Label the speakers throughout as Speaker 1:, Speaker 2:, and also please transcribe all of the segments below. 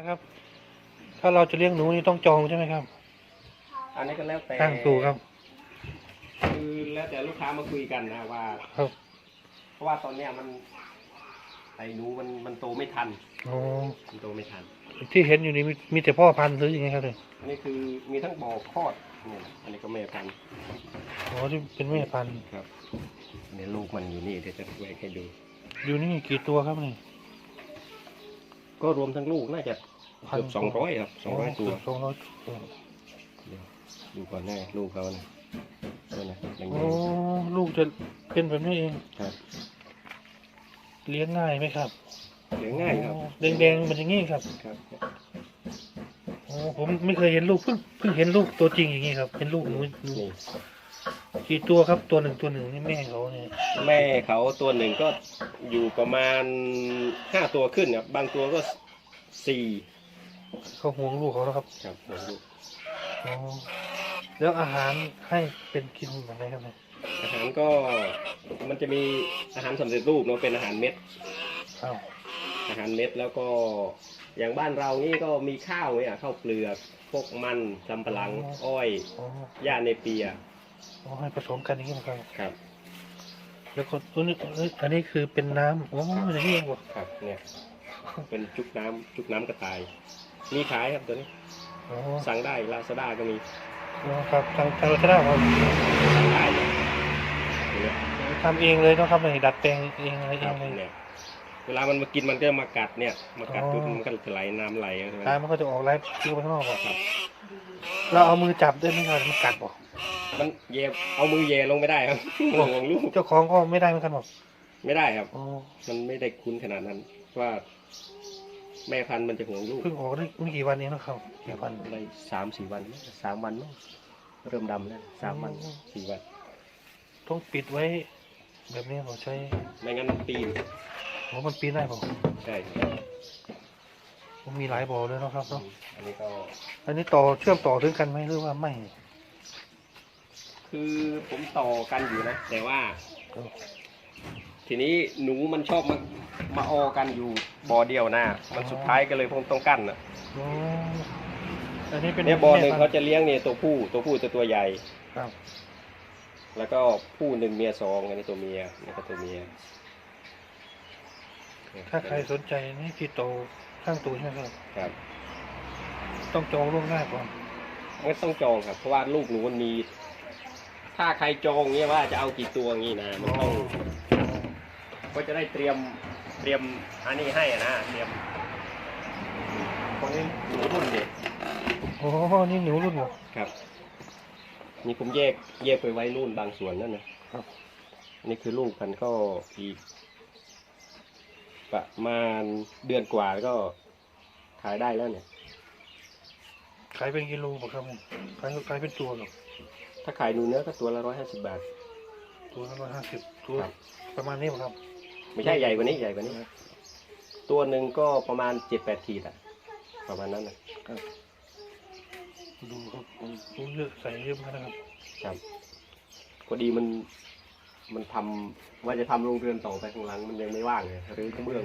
Speaker 1: นะครับ ถ้าเราจะเลี้ยงหนูนี่ต้องจองใช่ไหมครับ
Speaker 2: อันนี้ก็แล้วแต่
Speaker 1: ตั้งตูครับ
Speaker 2: คือแล้วแต่ลูกค้ามาคุยกันนะว่า
Speaker 1: ครับ
Speaker 2: เพราะว่าตอนเนี้ยมันไอ้หนูมันมันโตไม่ทัน
Speaker 1: อ๋อ
Speaker 2: มันโตไม่ทัน
Speaker 1: ที่เห็นอยู่นี่มีมีแต่พ่อพันธุ์หรือยังไงครับเนี่ย
Speaker 2: อันนี้คือมีทั้งบ่อคลอดเนี่ยอันนี้ก็แม่พันธุ์
Speaker 1: อ๋อที่เป็นแม่พันธุ์
Speaker 2: ครับเนี่ยลูกมันอยู่นี่เดี๋ยวจะแหวกให้ดู
Speaker 1: อยู่นี่กี่ตัวครับนี่
Speaker 2: ก็รวมทั้งลูกน่าจะ
Speaker 1: พัน
Speaker 2: เกือบสองร้อยครับสองร้อยตัว
Speaker 1: สองร้อยตัว
Speaker 2: เดี๋ยวดูก่อนแน่ลูกเขานะตัวนะแดง
Speaker 1: โอ้ลูกจะเป็นแบบนี้เอง
Speaker 2: ๆครับ
Speaker 1: เลี้ยงง่ายไหมครับ
Speaker 2: เลี้ยงง่ายครับ
Speaker 1: แดงแดงๆมันอย่างงี้ครับ
Speaker 2: ครับ
Speaker 1: โอ้ผมไม่เคยเห็นลูกเพิ่งเพิ่งเห็นลูกตัวจริงอย่างงี้ครับเป็นลูกหนูหนู
Speaker 2: นี่
Speaker 1: กี่ตัวครับตัวหนึ่งตัวหนึ่งนี่แม่เขาเนี่ย
Speaker 2: แม่เขาตัวหนึ่งก็อยู่ประมาณห้าตัวขึ้นครับบางตัวก็สี่
Speaker 1: เขาห่วงลูกเขาแล้วครับ
Speaker 2: ครับหัวลูก
Speaker 1: อ๋อแล้วอาหารให้เป็นกินแบบไหนครับเนี่ย
Speaker 2: อาหารก็มันจะมีอาหารสำเร็จรูปเนาะเป็นอาหารเม็ด
Speaker 1: อ้าว
Speaker 2: อาหารเม็ดแล้วก็อย่างบ้านเรานี่ก็มีข้าวเนี่ยข้าวเปลือกพวกมันสำปะหลังอ้อย
Speaker 1: อ๋อ
Speaker 2: หญ้าเนเปีย
Speaker 1: อ๋อให้ผสมกันอย่างนี้นะครับ
Speaker 2: ครับ
Speaker 1: แล้วก็ตัวนี้เอ้ยอันนี้คือเป็นน้ำอ๋ออย่างนี้เองวะ
Speaker 2: ครับเนี่ย เป็นจุกน้ำจุกน้ำกระต่าย มีขายครับตัวนี้
Speaker 1: อ๋อ
Speaker 2: สั่งได้ลาซาด้าก็มี
Speaker 1: อ๋อครับทางทางเราจะได้ครับ
Speaker 2: สั่งได้เลยเนี่ย
Speaker 1: ทำเองเลยเนาะครับเนี่ยดัดแปลงเองอะไร
Speaker 2: ค
Speaker 1: เอ
Speaker 2: รับ
Speaker 1: งเลย
Speaker 2: เนี่ยเวลามันมากินมันก็มากัดเนี่ยมากัด
Speaker 1: อ๋อ
Speaker 2: ปุ๊บมันก็จะไหลน้ำไหลใช่ไหม
Speaker 1: ตามันก็จะออกไล่ทิ้งไปข้างนอกก่อน
Speaker 2: ครับ
Speaker 1: เราเอามือจับได้ไหมครับมันกัดบอก
Speaker 2: มันเยบเอามือเยลงไม่ได้ครับห่วงลูก
Speaker 1: เจ้าของก็ไม่ได้เหมือนกันบอก
Speaker 2: ไม่ได้ครับ
Speaker 1: อ๋อ
Speaker 2: มันไม่ได้คุ้นขนาดนั้นว่า แม่พันธุ์มันจะห่วงลูก
Speaker 1: เพิ่งออกได้ไม่กี่วันเองนะครับกี่วัน
Speaker 2: ได้สามสี่วันมั้งสามวันมั้งเริ่มดำแล้วสามวัน
Speaker 1: อืม
Speaker 2: สี่วัน
Speaker 1: ต้องปิดไว้ แบบนี้ผมใช้
Speaker 2: ไม่งั้นมันปีน
Speaker 1: โอ้มันปีนได้บอก
Speaker 2: ใช่
Speaker 1: มันมีหลายบ่อเลยเนาะครับเนาะ
Speaker 2: อันนี้ก็
Speaker 1: อันนี้ต่อเชื่อมต่อถึงกันไหมหรือว่าไม่
Speaker 2: คือผมต่อกันอยู่นะ แต่ว่า
Speaker 1: เออ
Speaker 2: ทีนี้หนูมันชอบมามาออกันอยู่บ่อเดียวนะมันสุดท้ายก็เลยผมต้องกั้นนะ
Speaker 1: โอ้อันนี้เป็น
Speaker 2: เนี่ยบ่อหนึ่ง
Speaker 1: แม่
Speaker 2: เขา
Speaker 1: พัธุ์
Speaker 2: จะเลี้ยงเนี่ยตัวผู้ตัวผู้จะตัวใหญ่
Speaker 1: ครับ
Speaker 2: แล้วก็ผู้หนึ่งเมียสองอันนี้ตัวเมียนี่ก็ตัวเมีย
Speaker 1: ถ้าใครสนใจนี่ติดต่อข้างตัวใช่ไหมครับ
Speaker 2: ครับ
Speaker 1: ต้องจองล่วงหน้าก่อน
Speaker 2: ไม่ต้องจองครับเพราะว่าลูกหนูมันมี ถ้าใครจองเนี่ยว่าจะเอากี่ตัวงี้นะมันต้อง ก็จะได้เตรียมเตรียมอันนี้ให้อะนะเตรียมคนนี้หนูรุ่นเด็ก
Speaker 1: โอ้นี่หนูรุ่นเหรอ
Speaker 2: ครับ นี่ผมแยกแยกไปไว้นู่นบางส่วนนั่นนะครับ นี่คือลูกมันก็อีกประมาณเดือนกว่าก็ขายได้แล้วเนี่ย
Speaker 1: ขายเป็นกิโลป่ะครับเนี่ยขายขายเป็นตัวเหรอ
Speaker 2: ถ้าขายหนูเนื้อก็ตัวละร้อยห้าสิบบาท
Speaker 1: ตัวละร้อยห้าสิบตัว
Speaker 2: ครับ
Speaker 1: ประมาณนี้ป่ะครับ
Speaker 2: ไม่ใช่ใหญ่กว่านี้ใหญ่กว่านี้ ตัวหนึ่งก็ประมาณเจ็ดแปดขีดอะประมาณนั้นนะ
Speaker 1: ดูครับโอ้โหเยอะใส่เยอะมากนะครับ
Speaker 2: ครับพอดีมันมันทำว่าจะทำโรงเรือนต่อไปข้างหลังมันยังไม่ว่างเลยรื้อกระเบื้อง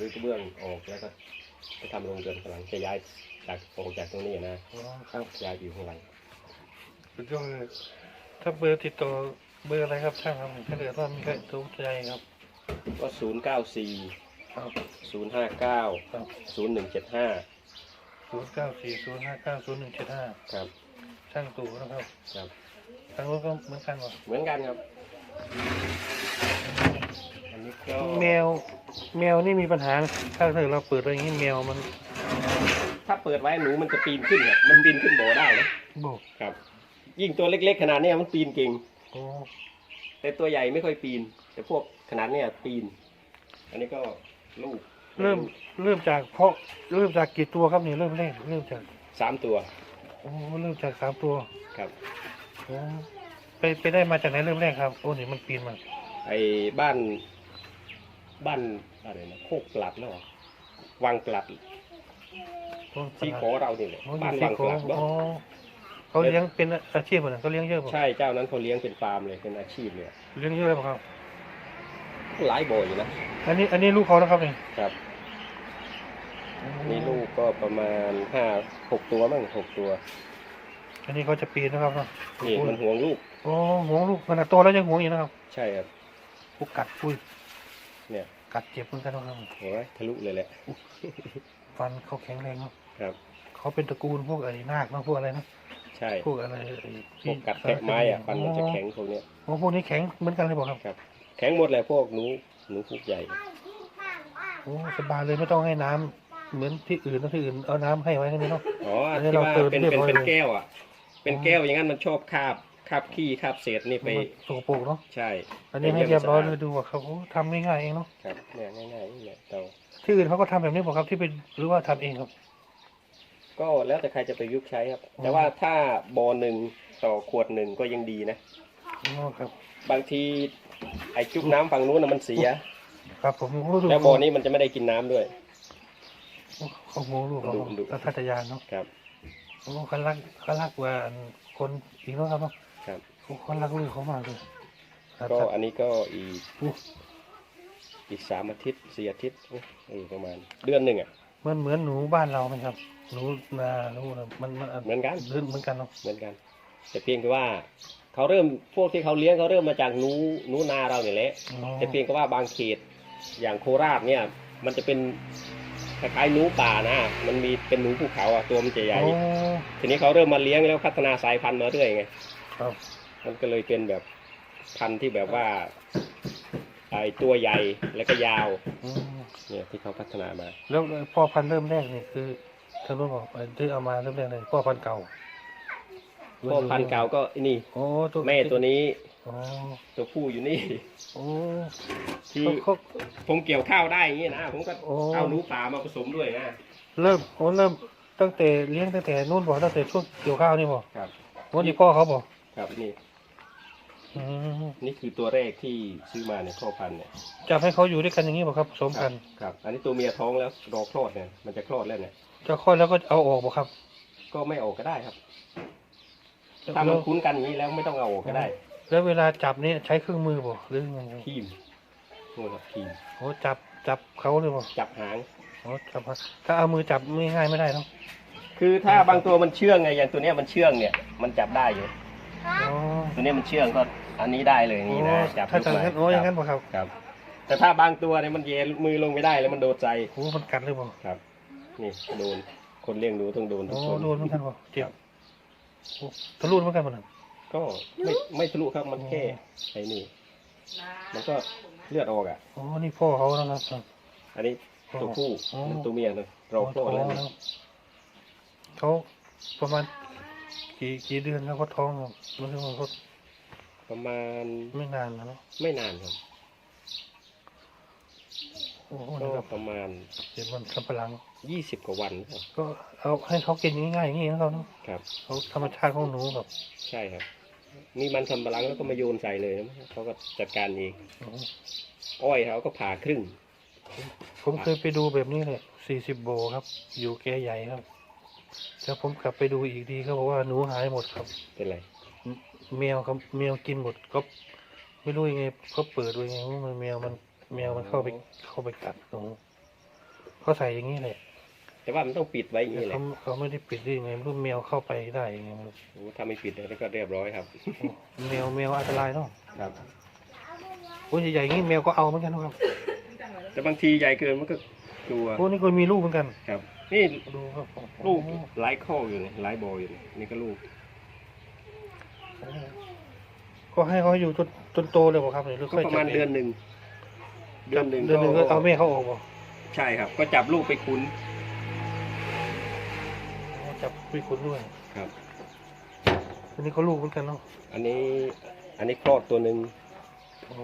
Speaker 2: รื้อกระเบื้องออกแล้วก็จะทำโรงเรือนข้างหลังจะย้ายจากออกจากตรงนี้นะ
Speaker 1: อ๋อครับ
Speaker 2: ย้ายไปอยู่ข้างหลัง
Speaker 1: สุดยอดเลยถ้าเบอร์ติดต่อเบอร์อะไรครับช่างครับถ้าเกิดว่ามีใครสนใจครับ
Speaker 2: ก็ศูนย์เก้าสี่
Speaker 1: ครับ
Speaker 2: ศูนย์ห้าเก้า
Speaker 1: ครับ
Speaker 2: ศูนย์หนึ่งเจ็ดห้า
Speaker 1: ศูนย์เก้าสี่ศูนย์ห้าเก้าศูนย์หนึ่งเจ็ดห้า
Speaker 2: ครับ
Speaker 1: ช่างตู่นะครับ
Speaker 2: ครับ
Speaker 1: ทางนู้นก็เหมือนกันป่ะ
Speaker 2: เหมือนกันครับ อันนี้ก็
Speaker 1: แมว แมวนี่มีปัญหาไหมถ้าเกิดเราเปิดอะไรอย่างนี้แมวมัน
Speaker 2: ถ้าเปิดไว้หนูมันจะปีนขึ้นครับมันปีนขึ้นบ่อได้นะ
Speaker 1: บอก
Speaker 2: ครับ ยิ่งตัวเล็กๆขนาดเนี้ยมันปีนเก่ง
Speaker 1: โอ้
Speaker 2: แต่ตัวใหญ่ไม่ค่อยปีน แต่พวก ขนาดเนี้ยปีน อันนี้ก็ลูก
Speaker 1: เริ่มเริ่มจากเพาะเริ่มจากกี่ตัวครับนี่เริ่มแรกเริ่มจาก
Speaker 2: สามตัว
Speaker 1: โอ้เริ่มจากสามตัว
Speaker 2: ครับ
Speaker 1: โอ้ไปไปได้มาจากไหนเริ่มแรกครับโอ้นี่มันปีนมา
Speaker 2: ไอ้บ้านบ้านอะไรนะโคกปลัดแล้วเหรอวังปลัดที่ขอเราเนี่ยแหละ
Speaker 1: โอ้อ
Speaker 2: บ้า
Speaker 1: ยู่
Speaker 2: น
Speaker 1: ที่
Speaker 2: วัง
Speaker 1: โค
Speaker 2: ปลัดเนอะ
Speaker 1: อ๋อเขาเลี้ยงเป็นอาชีพเหมือนกันเขาเลี้ยงเยอะป่ะ
Speaker 2: ใช่เจ้านั้นเขาเลี้ยงเป็นฟาร์มเลยเป็นอาชีพเลย
Speaker 1: เลี้ยงเยอะเลยป่ะครับ
Speaker 2: หลายบ่ออยู่นะ
Speaker 1: อันนี้อันนี้ลูกเขานะครับนี่
Speaker 2: ครับ
Speaker 1: โนี่
Speaker 2: ลูกก็ประมาณห้าหกตัวมั้งหกตัว
Speaker 1: อันนี้เขาจะปีนนะครับเนาะ
Speaker 2: นี่มันห่วงลูก
Speaker 1: โอ้หวงลูกขนาดโตแล้วยังหวงอยู่นะครับ
Speaker 2: ใช่ครับ
Speaker 1: กูกัดปุ้ย
Speaker 2: เนี่ย
Speaker 1: กัดเจ็บเหมือนกันนะครับ
Speaker 2: โอ้ยทะลุเลยแหละ
Speaker 1: ฟันเขาแข็งแรงเนาะ
Speaker 2: ครับ
Speaker 1: เขาเป็นตระกูลพวกไอ้นาคเนาะพวกอะไรนะ
Speaker 2: ใช่
Speaker 1: พวกอะไรไอ้
Speaker 2: พวกกัดแทะไม้อะฟันมันจะแข็งพวกเนี้ย
Speaker 1: โอ้พวกนี้แข็งเหมือนกันเลยบอกครับ
Speaker 2: ครับ แข็งหมดเลยพวกหนูหนูพวกใหญ่
Speaker 1: โอ้สบายเลยไม่ต้องให้น้ำเหมือนที่อื่นนะที่อื่นเอาน้ำให้ไว้แค่นี้เนาะ
Speaker 2: อ๋อ
Speaker 1: อันนี้
Speaker 2: ที่
Speaker 1: เรา
Speaker 2: ว่า
Speaker 1: เติม
Speaker 2: เป็น
Speaker 1: เรียบ
Speaker 2: เป็น
Speaker 1: ร้อย
Speaker 2: เป็น
Speaker 1: เลย
Speaker 2: แก้วอะ เป็นแก้วอย่างนั้นมันชอบคาบคาบขี้คาบเศษนี่ไป
Speaker 1: มันสกปรกเนาะ
Speaker 2: ใช่
Speaker 1: อันนี้ให้เรียบร้อยเลยดูว่าเขาทำง่ายๆเองเนาะ
Speaker 2: ครับเนี่ยง่ายๆนี่แหละเตา
Speaker 1: ที่อื่นเขาก็ทำแบบนี้บอกครับที่เป็นหรือว่าทำเองครับ
Speaker 2: ก็แล้วแต่ใครจะไปยุกใช้ครับ
Speaker 1: อ๋อ
Speaker 2: แต่ว่าถ้าบอหนึ่งต่อขวดหนึ่งก็ยังดีนะ
Speaker 1: อ๋อครับ
Speaker 2: บางทีไอ้จุ๊บน้ำฝั่งนู้นน่ะมันเสีย
Speaker 1: ครับผมโอ้ดู
Speaker 2: แล้วบอนี้มันจะไม่ได้กินน้ำด้วย
Speaker 1: เขาโมลูกเขา
Speaker 2: ดูดู
Speaker 1: สัทธยานเนาะ
Speaker 2: ครับ
Speaker 1: โอ้เขารักเขารักกว่าอันคนอีกเนาะครับเนาะ
Speaker 2: ครับ
Speaker 1: โอ้เขารักลูกเขามากเลยครับ
Speaker 2: ก็อันนี้ก็อีก
Speaker 1: อู้
Speaker 2: อีกสามอาทิตย์สี่อาทิตย์เออประมาณ เดือนหนึ่งอะ
Speaker 1: มันเหมือนหนูบ้านเราไหมครับหนูนาหนูอะไรมันมัน
Speaker 2: เหมือนกัน
Speaker 1: เลื่อนเหมือนกันเนาะ
Speaker 2: เหมือนกัน แต่เพียงแต่ว่า เขาเริ่มพวกที่เขาเลี้ยงเขาเริ่มมาจากหนูหนูนาเราเนี่ยแหละ
Speaker 1: อ๋อ
Speaker 2: แต่เพียงแต่ว่าบางเขตอย่างโคราชเนี่ย มันจะเป็นคล้ายๆหนูป่านะ มันมีเป็นหนูภูเขาอะตัวมันจะใหญ่
Speaker 1: โอ้
Speaker 2: ทีนี้เขาเริ่มมาเลี้ยงแล้วพัฒนาสายพันธุ์มาเรื่อยไง
Speaker 1: ครับ
Speaker 2: มันก็เลยเป็นแบบพันธุ์ที่แบบว่าไอตัวใหญ่แล้วก็ยาว
Speaker 1: อืม
Speaker 2: เนี่ยที่เขาพัฒนามา
Speaker 1: แล้วพ่อพันธุ์เริ่มแรกนี่คือเธอรู้บอกไอ้ที่เอามาเริ่มแรกเลยพ่อพันธุ์เก่า
Speaker 2: พ่อพันธุ์เก่าก็นี่
Speaker 1: โอ้ตัว
Speaker 2: แม่ตัวนี้
Speaker 1: อ๋อ
Speaker 2: ตัวผู้อยู่นี่
Speaker 1: โอ้
Speaker 2: ที่
Speaker 1: เขาเขา
Speaker 2: ผมเกี่ยวข้าวได้อย่างนี้นะผมก็
Speaker 1: โอ้
Speaker 2: เอาหนูป่ามาผสมด้วยนะ
Speaker 1: เริ่มโอ้เริ่มตั้งแต่เลี้ยงตั้งแต่นู่นบอกตั้งแต่ช่วงเกี่ยวข้าวนี่บอก
Speaker 2: ครับ
Speaker 1: วันนี้พ่อเขาบอก
Speaker 2: ครับนี่
Speaker 1: อืม
Speaker 2: นี่คือตัวแรกที่ซื้อมาในยพ่อพันธุ์เนี่ย
Speaker 1: จับให้เขาอยู่ด้วยกันอย่างนี้บอกครับผสมกัน
Speaker 2: ครับ อันนี้ตัวเมียท้องแล้วรอคลอดเนี่ยมันจะคลอดแล้วเนี่ย
Speaker 1: จะคลอดแล้วก็เอาออกบอกครับ
Speaker 2: ก็ไม่ออกก็ได้ครับ ถ้ามันคุ้นกันอย่างนี้แล้วไม่ต้องเอาออกก็ได้
Speaker 1: แล้วเวลาจับนี่ใช้เครื่องมือบอกหรือยังไง
Speaker 2: ทีมนู่นครับทีม
Speaker 1: โอ้จับจับเขาเลยบอก
Speaker 2: จับหาง
Speaker 1: โอ้จับเขาถ้าเอามือจับไม่ง่ายไม่ได้เนาะ
Speaker 2: คือถ้าบางตัวมันเชื่องไงอย่างตัวเนี้ยมันเชื่องเนี่ยมันจับได้อยู่
Speaker 1: อ๋อ
Speaker 2: ตัวเนี้ยมันเชื่องก็อันนี้ได้เลยนี่นะ
Speaker 1: โอ้
Speaker 2: จับ
Speaker 1: ถ้าอย่างนั้นโอ้อย่างนั้นบอกครับ
Speaker 2: ครับ แต่ถ้าบางตัวเนี่ยมันเยมือลงไม่ได้แล้วมันโดนใจ
Speaker 1: โอ้มันกัดเลยบอก
Speaker 2: ครับ นี่โดนคนเลี้ยงหนูต้องโดนทุ
Speaker 1: โอ้
Speaker 2: กคน
Speaker 1: โดนเหมือนกันบอกเจ็
Speaker 2: ครับบ
Speaker 1: โอ้ ทะลุเหมือนกันหมดเลย
Speaker 2: ก็ไม่ไม่ทะลุครับมันแค่ไอ้นี่ มันก็เลือดออกอะ
Speaker 1: โอ้นี่พ่อเขานะครับ
Speaker 2: อันนี้ตัวผู้
Speaker 1: อ๋อ
Speaker 2: นั่นตัวเมียนะรอคลอดแล้ว
Speaker 1: ท้
Speaker 2: นะ
Speaker 1: งเขาประมาณกี่กี่เดือนครับเขาท้องครับรู้สึกว่าเขา
Speaker 2: ประมาณ
Speaker 1: ไม่นานนะเนาะ
Speaker 2: ไม่นานครับ
Speaker 1: โอ้โห
Speaker 2: ก็
Speaker 1: นี่ครับ
Speaker 2: ประมาณ
Speaker 1: เจ็บมันสัมปะหลัง
Speaker 2: ยี่สิบกว่าวันครับ
Speaker 1: ก็เอาให้เขากินง่ายๆอย่างนี้นะครับเนาะ
Speaker 2: ครับ
Speaker 1: เขาธรรมชาติของหนูแบบ
Speaker 2: ใช่ครับ มีมันทำปะลังแล้วก็มาโยนใส่เลยนะเขาก็จัดการเอง
Speaker 1: โอ้โห
Speaker 2: อ้อยเขาก็ผ่าครึ่ง
Speaker 1: ผมเคยไปดูแบบนี้เลยสี่สิบโบครับ อยู่แกใหญ่ครับแล้วผมกลับไปดูอีกทีเขาบอกว่าหนูหายหมดครับ
Speaker 2: เป็นไร
Speaker 1: แมวครับแมวกินหมดก็ไม่รู้ยังไงเขาเปิดไว้ไงว่ามันแมวมันแมวมันเข้าไปเข้าไปกัดหนูเขาใส่อย่างนี้แหละ
Speaker 2: แต่ว่ามันต้องปิดไว้อย่าง
Speaker 1: แต่
Speaker 2: นี้แหละ
Speaker 1: เขาเขาไม่ได้ปิดได้ยังไงไม่รู้แมวเข้าไปได้ยังไงไม่รู้
Speaker 2: โอ้ถ้าไม่ปิดแล้วก็เรียบร้อยครับ
Speaker 1: แมวแมวอันตรายเนาะ
Speaker 2: ครับ
Speaker 1: โอ้ยใหญ่ๆอย่างนี้แมวก็เอาเหมือนกันนะครับ
Speaker 2: แต่บางทีใหญ่เกินมันก็กลัว
Speaker 1: โอ้นี่ก็มีลูกเหมือนกัน
Speaker 2: ครับ นี่
Speaker 1: ดูครับ
Speaker 2: ลูกหลายข้ออยู่นี่หลายบออยู่นี่นี่ก็ลูก
Speaker 1: ก็ให้เขาอยู่จนจนโตเลยบอกครับหรือ
Speaker 2: ก็
Speaker 1: ค่อย
Speaker 2: ประมาณ
Speaker 1: จับ
Speaker 2: เดือนหนึ่งเดือนหนึ่ง
Speaker 1: เดือนหนึ่งก็เอาแม่เขาออกบอก
Speaker 2: ใช่ครับ ก็จับลูกไปคุ้น
Speaker 1: จับพี่คุณด้วย
Speaker 2: ครับ
Speaker 1: อันนี้เขาลูกเหมือนกันเนาะ
Speaker 2: อันนี้อันนี้คลอดตัวหนึ่ง
Speaker 1: อ๋อ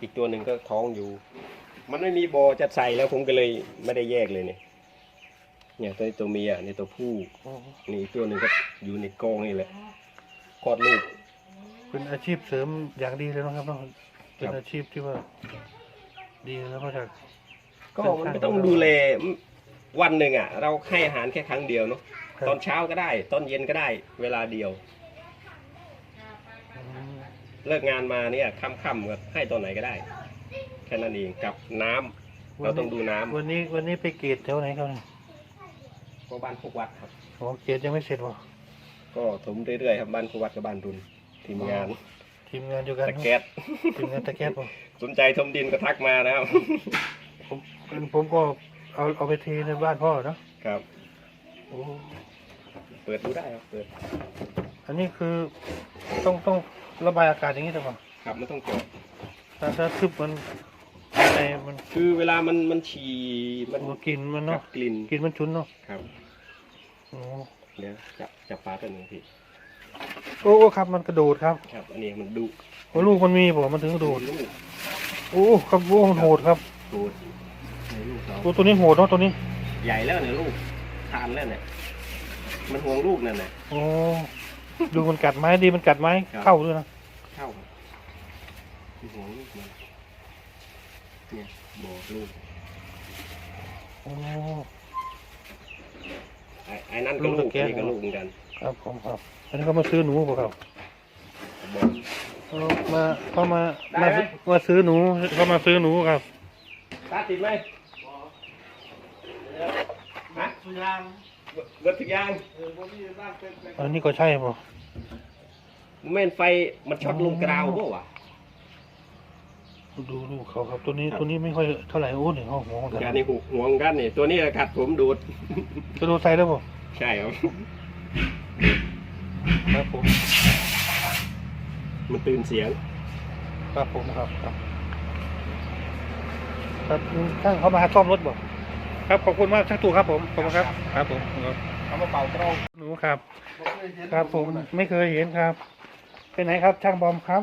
Speaker 2: อีกตัวหนึ่งก็ท้องอยู่ มันไม่มีบอจะใส่แล้วผมก็เลยไม่ได้แยกเลยเนี่ยเนี่ยตัวนี้ตัวเมียนี่ตัวผู้
Speaker 1: อ๋อ
Speaker 2: นี่อีกตัวหนึ่งก็อยู่ในกรงนี่แหละคลอดลูก
Speaker 1: เป็นอาชีพเสริมอย่างดีเลยนะครับเนาะเป็น
Speaker 2: ครับ
Speaker 1: อาชีพที่ว่า ดีแล้วก็จาก
Speaker 2: ก็มันไม่ต้องดูแลวันหนึ่งอะ เราให้อาหารแค่ครั้งเดียวเนาะ ตอนเช้าก็ได้ ตอนเย็นก็ได้ เวลาเดียว
Speaker 1: อืม
Speaker 2: เลิกงานมาเนี่ยค่ำๆก็ให้ตอนไหนก็ได้ แค่นั้นเองกับน้ำเราต้องดูน้ำ
Speaker 1: วันนี้วันนี้ไปเกตแถวไหนครับเนี่ย
Speaker 2: ก็บ้านพวกวัดครับ
Speaker 1: โอ้เกตยังไม่เสร็จวะ
Speaker 2: ก็ถมเรื่อยๆครับบ้านพวกวัดกับบ้านรุนทีมงาน
Speaker 1: ทีมงานเดียวกัน
Speaker 2: ตะแก๊ส
Speaker 1: ทีมงานตะแก๊สผม
Speaker 2: สนใจทมดินก็ทักมานะครับ
Speaker 1: ผมผมก็เอาเอาไปเทในบ้านพ่อเนอะ
Speaker 2: ครับ
Speaker 1: โอ้
Speaker 2: เปิดดูได้ครับ เปิด
Speaker 1: อันนี้คือต้องต้องระบายอากาศอย่างนี้แต่ว่า
Speaker 2: ครับไม่ต้องเจาะ
Speaker 1: ถ้าถ้าทึบมันในมัน
Speaker 2: คือเวลามันมันฉี่มัน
Speaker 1: มันกลิ่นมัน
Speaker 2: ครั
Speaker 1: เนาะ
Speaker 2: บกลิ่น
Speaker 1: กลิ่นมันชุนเนาะ
Speaker 2: ครับ
Speaker 1: โอ้
Speaker 2: เดี๋ยวจับจับปลาตัวหนึ่งพี่
Speaker 1: โอ้โอ้ครับมันกระโดดครับ
Speaker 2: ครับ อันนี้มันดุ
Speaker 1: โอ้ลูกมันมีบ่มันถึงกระโดด
Speaker 2: ลูก
Speaker 1: โอ้ครับโอ้มันโหดครับ
Speaker 2: ดูดในลูกเขา
Speaker 1: ตัวตัวนี้โหดเนาะตัวนี้
Speaker 2: ใหญ่แล้วเนี่ยลูก ทานแล้วเนี่ยมันห่วงลูกนั่นน่ะ
Speaker 1: โอ้ดูมันกัดไม้ดีมันกัดไม้
Speaker 2: ครับ
Speaker 1: เข้าด้วยนะ
Speaker 2: เข้ามันห่วงลูกมันเนี่ยบอกลูก
Speaker 1: โอ้
Speaker 2: ไอ้ไอ้นั่นก็ลูก
Speaker 1: ลูกตะแกรง
Speaker 2: นี่ก็ลูกเหมือนกัน
Speaker 1: ครับผมครับ อันนี้เขามาซื้อหนูเปล่าครับ
Speaker 2: บอก
Speaker 1: เอามาเขามามามาซื้อหนูเขามาซื้อหนูครับ
Speaker 2: ตาติดไหมฮะ ทุกอย่างเบิดทุกอย่าง
Speaker 1: อันนี้ก็ใช่ป่ะ
Speaker 2: แม่นไฟมันช็อตลงกราวป่ะวะ
Speaker 1: ดูลูกเขาครับ ตัวนี้
Speaker 2: ครับ
Speaker 1: ตัวนี้ไม่ค่อยเท่าไหร่โอ้เนี่ยห้องหัวกัน
Speaker 2: การนี่ห่วงกันนี่ตัวนี้กัดผมดูด
Speaker 1: จะดูใส่ได้ป่ะ
Speaker 2: ใช่ครับ
Speaker 1: ครับผม
Speaker 2: มันตื่นเสียง
Speaker 1: ครับผมครับครับครับช่างเขามาซ่อมรถบ่ ครับขอบคุณมากช่างตู่ครับผมขอบคุณครับ ครับผมครับ
Speaker 2: เขามาเป่ากล้อง
Speaker 1: หนูครับ ครับผมไม่เคยเห็นครับเป็นไหนครับ ช่างบอมครับ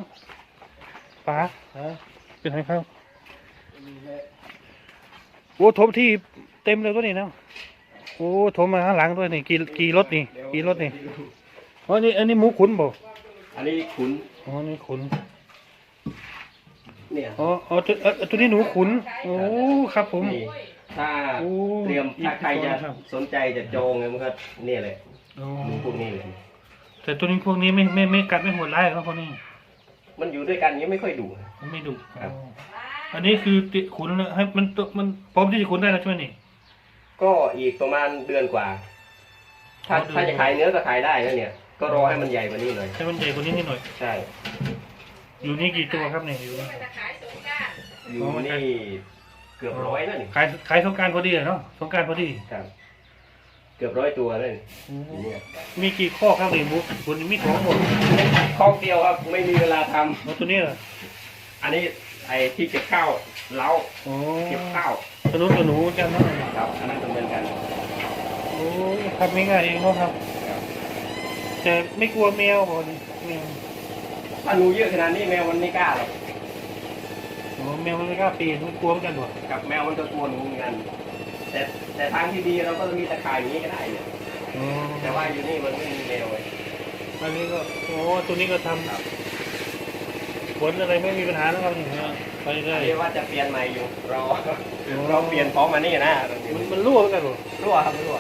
Speaker 1: ป๋าเป็นไหนครับโอ้ถมที่เต็มเลยตัวนี้เนาะโอ้ถมมาข้างหลังด้วยนี่กี่กี่รถนี่กี่รถนี่อ๋อนี่อันนี้หมูขุนบ่
Speaker 2: อันนี้ขุน
Speaker 1: อ๋อนี่ขุน
Speaker 2: เนี่ย
Speaker 1: อ๋ออ๋อตัวเอ่อตัวนี้หนูขุนโอ้ครับผม
Speaker 2: นี่ ถ้า
Speaker 1: โอ้
Speaker 2: เตรียมถ้าใครจะ
Speaker 1: ครับ
Speaker 2: สนใจจะจองเนี่ยมันก็เนี่ยเลย
Speaker 1: อ๋อ
Speaker 2: หนูพวกนี้เลย
Speaker 1: แต่ตัวนี้พวกนี้ไม่ไม่ไม่กัดไม่โหดร้ายหรอกพวกนี้
Speaker 2: มันอยู่ด้วยกันอย่างนี้ไม่ค่อยดุ
Speaker 1: มันไม่ดุ
Speaker 2: ครับ
Speaker 1: อ๋ออันนี้คือติขุนแล้วให้มันตัวมันพร้อมที่จะขุนได้แล้วใช่ไหมนี่
Speaker 2: ก็อีกประมาณเดือนกว่า ถ้า
Speaker 1: อ๋อเดือน
Speaker 2: ถ้าจะขายเนื้อก็ขายได้แล้วเนี่ย ก็รอให้มันใหญ่กว่านี้หน่อย
Speaker 1: ให้มันใหญ่กว่านี้นิดหน่อย
Speaker 2: ใช่
Speaker 1: อยู่นี่กี่ตัวครับเนี่ยอยู่นี่
Speaker 2: อยู่นี่ เกือบร้อยแล้วนี่
Speaker 1: ขายขายสงกรารพอดีอะเนาะสงกรารพอดี
Speaker 2: ครับ เกือบร้อยตัวเลยนี่เนี่ย
Speaker 1: มีกี่ข้อครับนี่หมูขุนมีท้องหมด
Speaker 2: คอกเดียวครับ ไม่มีเวลาทำ
Speaker 1: แล้วตัวนี้ล่ะ
Speaker 2: อันนี้ไอ้ที่เก็บข้าวเล้า
Speaker 1: โอ้
Speaker 2: เก็บข้าว
Speaker 1: ตัวนู้นตัวหนูเหมือนกันเนาะ
Speaker 2: ครับอันนั้นเหมือนกัน
Speaker 1: โอ้ทำง่ายๆเองเนาะครับ
Speaker 2: ครับ
Speaker 1: แต่ไม่กลัวแมวบ่นี่แมว
Speaker 2: ถ้าหนูเยอะขนาดนี้แมวมันไม่กล้าหรอก
Speaker 1: โอ้ แมวมันไม่กล้าปีนมันกลัวเหมือนกันบ่
Speaker 2: กับแมวมันก็กลัวหนูเหมือนกัน แต่แต่ทางที่ดีเราก็มีตะข่ายอย่างนี้ก็ได้เนี่ย
Speaker 1: อ๋อ
Speaker 2: แต่ว่าอยู่นี่มันไม่มีแมวเลย
Speaker 1: อันนี้ก็โอ้ตัวนี้ก็ทำผลอะไรไม่มีปัญหานะครับนี่ฮะไปได้
Speaker 2: เรียกว่าจะเปลี่ยนใหม่อยู่รอเราเปลี่ยนพร้อมมานี่นะ
Speaker 1: มันมันรั่วเหมือนกันบ่
Speaker 2: รั่วครับรั่ว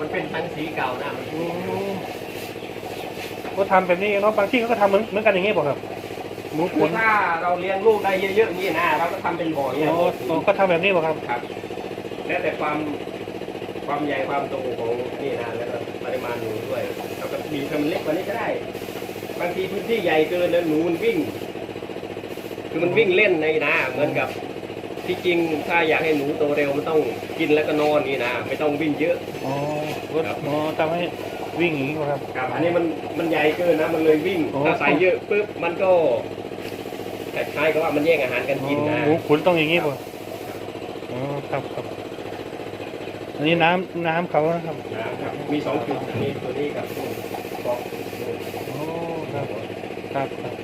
Speaker 2: มันเป็นทั้งสีเก่านะมัน
Speaker 1: โอ้ก็ทำแบบนี้เนาะบางที่เขาก็ทำเหมือนเหมือนกันอย่างงี้บ่ครับ หมู
Speaker 2: คื
Speaker 1: ขุ
Speaker 2: อนถ้าเราเลี้ยงลูกได้เยอะๆอย่างนี้นะเราก็ทำเป็นบ่ออย่าง
Speaker 1: อ๋
Speaker 2: เงี้
Speaker 1: อยอ๋อก็ทำแบบนี้บ่ครับ
Speaker 2: ครับแล้วแต่ความความใหญ่ความโตของนี่นะแล้วก็ปริมาณหนูด้วยเราก็บีบให้มันเล็กกว่านี้ก็ได้ บางทีพื้นที่ใหญ่เกินแล้วหนูมันวิ่ง คือมันวิ่งเล่นในนะเหมือนกับที่จริงถ้าอยากให้หนูโตเร็วมันต้องกินแล้วก็นอนนี่นะไม่ต้องวิ่งเยอะ
Speaker 1: อ๋อก็อ๋อทำให้วิ่งอย่างนี้บ่ครับ
Speaker 2: ครับอันนี้มันมันใหญ่เกินนะมันเลยวิ่ง
Speaker 1: โอ้
Speaker 2: ถ้าใส่เยอะปุ๊บมันก็ คล้ายๆกับว่ามันแย่งอาหารกันกินนะ
Speaker 1: หมูขุนต้องอย่างงี้บ่อ๋อครับครับ อันนี้น้ำน้ำเขานะครับ
Speaker 2: นะครับ มีสองจุดอันนี้ตัวนี้กับตัวฟอกนู่น
Speaker 1: โอ้ครับครับครับ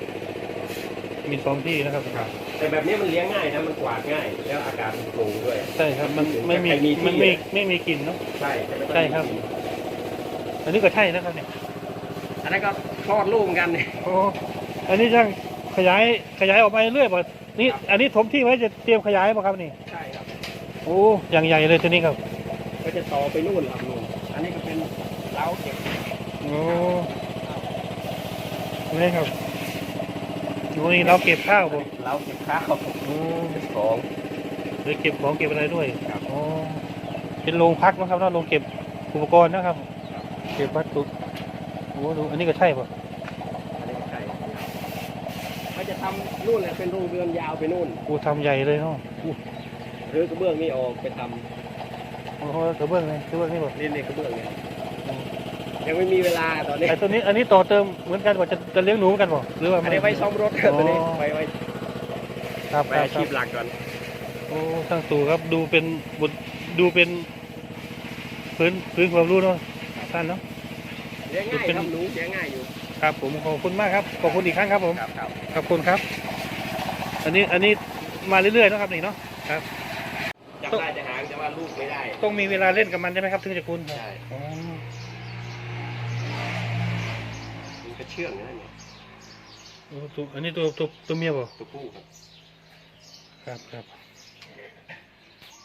Speaker 1: มีสองที่นะครับ
Speaker 2: ครับ แต่แบบนี้มันเลี้ยงง่ายนะ มันกวาดง่าย แล้วอากาศมันโปร่งด้วย
Speaker 1: ใช่ครับ มันไม่มี
Speaker 2: ใครมีที่
Speaker 1: มันไม่ไม่มีกลิ่นเนาะ
Speaker 2: ใช่จะไม่ต้อง
Speaker 1: ใช่ครับ อันนี้ก็ใช่นะครับเนี่ย
Speaker 2: อันนั้นก็คลอดลูกเหมือนกันเนี่ย
Speaker 1: โอ้อันนี้ช่าง ขยายขยายออกไปเรื่อยป่ะนี่
Speaker 2: ครับ
Speaker 1: อันนี้ถมที่ไว้จะเตรียมขยายป่ะครับนี่
Speaker 2: ใช่ครับ
Speaker 1: โอ้อย่างใหญ่เลยตัวนี้ครับ
Speaker 2: ก็จะต่อไปนู่นครับนู่นอันนี้ก็เป็นเล้าเก็บ
Speaker 1: โอ้นี่ครับโอ้นี่เราเก็บข้าวป่ะ
Speaker 2: เล้าเก็บข้าว
Speaker 1: โอ้
Speaker 2: ของ
Speaker 1: เลยเก็บของเก็บอะไรด้วย
Speaker 2: ครับ
Speaker 1: โอ้เป็นโรงพักนะครับเนอะโรงเก็บอุปกรณ์นะครับ เก็บวัตถุโอ้ดูอันนี้ก็ใช่ป่ะ
Speaker 2: อันนี้ก็ใช่เขาจะ ทำนู่นแหละเป็นโรงเรือนยาวไปนู่น
Speaker 1: กูทำใหญ่เลยเนาะอู้
Speaker 2: หรือกระเบื้องนี่ออกไปทำ
Speaker 1: โอ้โหกระเบื้องเลยกระเบื้องนี่ป่ะ
Speaker 2: เล่นในกระเบื้องเนี่ยยังไม่มีเวลาตอนนี้
Speaker 1: ไอ้ตัวนี้อันนี้ต่อเติมเหมือนกันป่ะจะจะเลี้ยงหนูเหมือนกันป่ะหรือว่า
Speaker 2: อันนี้ไว้ซ่อมรถครับตัวนี้
Speaker 1: อ๋อ
Speaker 2: ไว้ไว้
Speaker 1: ครับ
Speaker 2: ไว้
Speaker 1: ครับ
Speaker 2: อา
Speaker 1: ครั
Speaker 2: ชี
Speaker 1: บ
Speaker 2: พหลักก่อน
Speaker 1: โอ้ช่างตู่ครับดูเป็นบทดูเป็นพื้นพื้นความรู้เนาะท่านเนาะ
Speaker 2: เลี้ยงง่าย
Speaker 1: เป็น
Speaker 2: ครับหนูเลี้ยงง่ายอยู่
Speaker 1: ครับผมขอบคุณมากครับขอบคุณอีกครั้งครับผม
Speaker 2: ครับครับ
Speaker 1: ขอบคุณครับ อันนี้อันนี้มาเรื่อยๆเนาะครับนี่เนาะครับ
Speaker 2: จับได้จะหางแต่ว่าลูกไม่ได้
Speaker 1: ต้องมีเวลาเล่นกับมันใช่ไหมครับ ถึงจะคุ้น
Speaker 2: ใช่
Speaker 1: อ๋อ
Speaker 2: มันก็เชื่องนะเนี่ย
Speaker 1: โอ้ตัวอันนี้ตัวตัวตัวเมียป่ะ
Speaker 2: ตัวผู้ครับ
Speaker 1: ครับครับ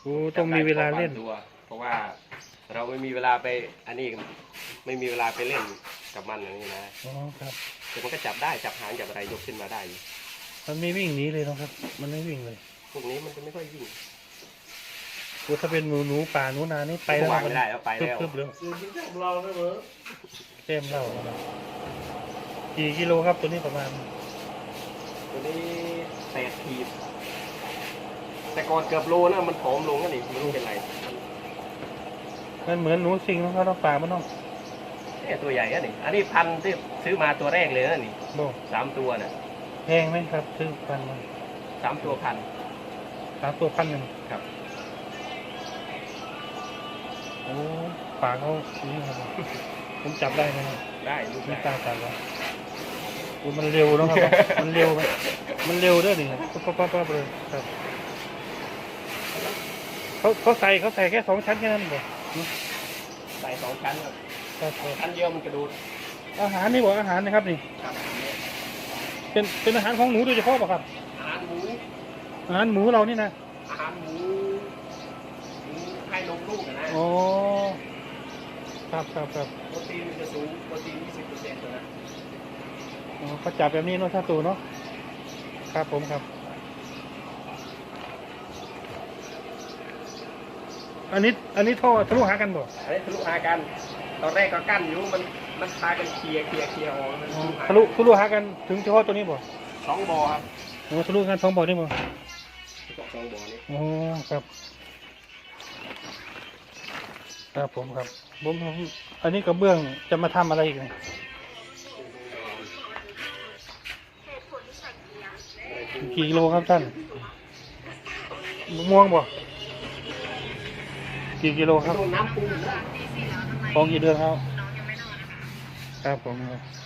Speaker 1: โอ้ต้องมีเวลาเล่น
Speaker 2: จับได้ตัว เพราะว่าเราไม่มีเวลาไป อันนี้ไม่มีเวลาไปเล่น กับมันอย่างนี้นะ
Speaker 1: อ๋อครับ
Speaker 2: แต่มันก็จับได้จับหางจับอะไรยกขึ้นมาได้อยู่
Speaker 1: มันไม่วิ่งหนีเลยเนาะครับ มันไม่วิ่งเลย
Speaker 2: พวกนี้มันจะไม่ค่อยวิ่ง
Speaker 1: โอ้ถ้าเป็นหนูหนูป่าหนูนานี่ไปแล้ว
Speaker 2: วางไม่ได้แล้วไปแล้ว
Speaker 1: พึบๆเลย
Speaker 3: ซื้อที่จับเราได้เหรอ
Speaker 1: เต็มเหล่ากี่กิโลครับตัวนี้ประมาณ
Speaker 2: ตัวนี้แปดขีดแต่ก่อนเกือบโลนะมันผอมลงกันอีกไม่รู้เป็นไร
Speaker 1: มันเหมือนหนูสิงของเขาต้องป่ามันต้อง
Speaker 2: เนี่ยตัวใหญ่อะนี่ อันนี้พันธุ์ที่ซื้อมาตัวแรกเลยนะนี่
Speaker 1: โบ
Speaker 2: สามตัวน่ะ
Speaker 1: แพงไหมครับซื้อพันมา
Speaker 2: สามตัวพัน
Speaker 1: สามตัวพันหนึ่ง
Speaker 2: ครับ
Speaker 1: โอ้ป่าเขานี่ครับผมจับได้ไหมครับ
Speaker 2: ได้ลูก
Speaker 1: ไม่
Speaker 2: ได้
Speaker 1: กล้าจับแล้วโอ้มันเร็วเนอะครับ มันเร็วไหมมันเร็วด้วยนี่ปั๊บปั๊บปั๊บปั๊บเลยครับเขาเขาใส่เขาใส่แค่สองชั้นแค่นั้นเหรอ
Speaker 2: ใส่สองชั้นครับ
Speaker 1: ครับครับ
Speaker 2: ชั้นเดียวมันกระโดด
Speaker 1: อาหารนี่บอกอาหารนะครับนี่
Speaker 2: ครับ
Speaker 1: เป็นเป็นอาหารของหนูโดยเฉพาะป่ะครับ
Speaker 2: อาหารหมู
Speaker 1: อาหารหมูเรานี่นะ
Speaker 2: อาหารหมูหมูให้นมลูกอะนะ
Speaker 1: อ๋อครับครับครับ
Speaker 2: โปรตีนมันจะสูงโปรตีน 20เปอร์เซ็นต์นะ
Speaker 1: อ๋อเขาจับแบบนี้เนาะชาตูเนาะครับผมครับ อันนี้อันนี้ท่อทะลุหากันบ่
Speaker 2: อันนี้ทะลุหากัน ตอนแรกก็กั้นอยู่มันมันพากันเคลียร์เคลียร์เคลียร์ออกมัน
Speaker 1: อ๋อ
Speaker 2: หา
Speaker 1: ทะลุทะลุหากันถึงเฉพาะตัวนี้บ่
Speaker 2: สองบ่อครับ
Speaker 1: โอ้ทะลุกันสองบ่อนี่บ่
Speaker 2: สองบ่อนี้
Speaker 1: อ๋อครับ ครับผมครับผมผมอันนี้กระเบื้องจะมาทำอะไรอีกเนี่ยกี่กิโลครับท่านมะม่วงบ่กี่กิโลครับ
Speaker 2: โดนน้ำปู นนะ
Speaker 1: ของกี่เดือนครับ ครับผมครับ